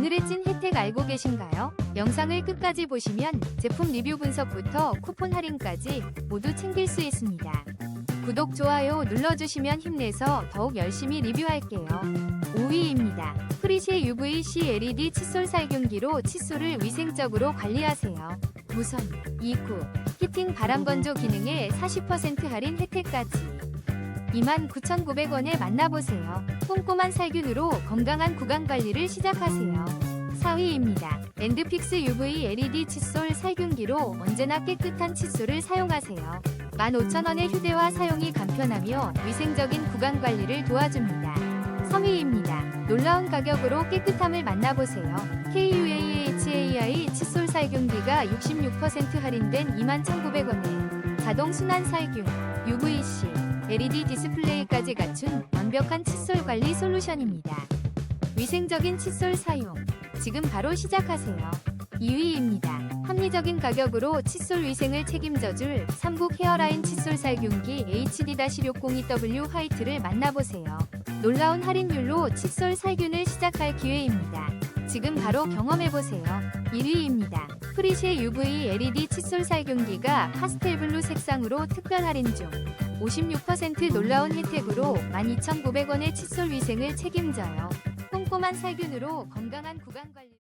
오늘의 찐 혜택 알고 계신가요? 영상을 끝까지 보시면 제품 리뷰 분석부터 쿠폰 할인까지 모두 챙길 수 있습니다. 구독, 좋아요 눌러주시면 힘내서 더욱 열심히 리뷰할게요. 5위입니다. 프리시의 UVC LED 칫솔 살균기로 칫솔을 위생적으로 관리하세요. 무선, 이구, 히팅 바람 건조 기능에 40% 할인 혜택까지. 29,900원에 만나보세요. 꼼꼼한 살균으로 건강한 구강 관리를 시작하세요. 4위입니다. 랜드픽스 UV LED 칫솔 살균기로 언제나 깨끗한 칫솔을 사용하세요. 15,000원의 휴대와 사용이 간편하며 위생적인 구강 관리를 도와줍니다. 3위입니다. 놀라운 가격으로 깨끗함을 만나보세요. KUAHAI 칫솔 살균기가 66% 할인된 21,900원에 자동 순환 살균, UVC, LED 디스플레이까지 갖춘 완벽한 칫솔 관리 솔루션입니다. 위생적인 칫솔 사용. 지금 바로 시작하세요. 2위입니다. 합리적인 가격으로 칫솔 위생을 책임져줄 삼국 헤어라인 칫솔 살균기 HD-602W 화이트를 만나보세요. 놀라운 할인율로 칫솔 살균을 시작할 기회입니다. 지금 바로 경험해보세요. 1위입니다. 프리쉐 UV LED 칫솔 살균기가 파스텔 블루 색상으로 특별 할인 중 56% 놀라운 혜택으로 12,900원의 칫솔 위생을 책임져요. 꼼꼼한 살균으로 건강한 구강 관리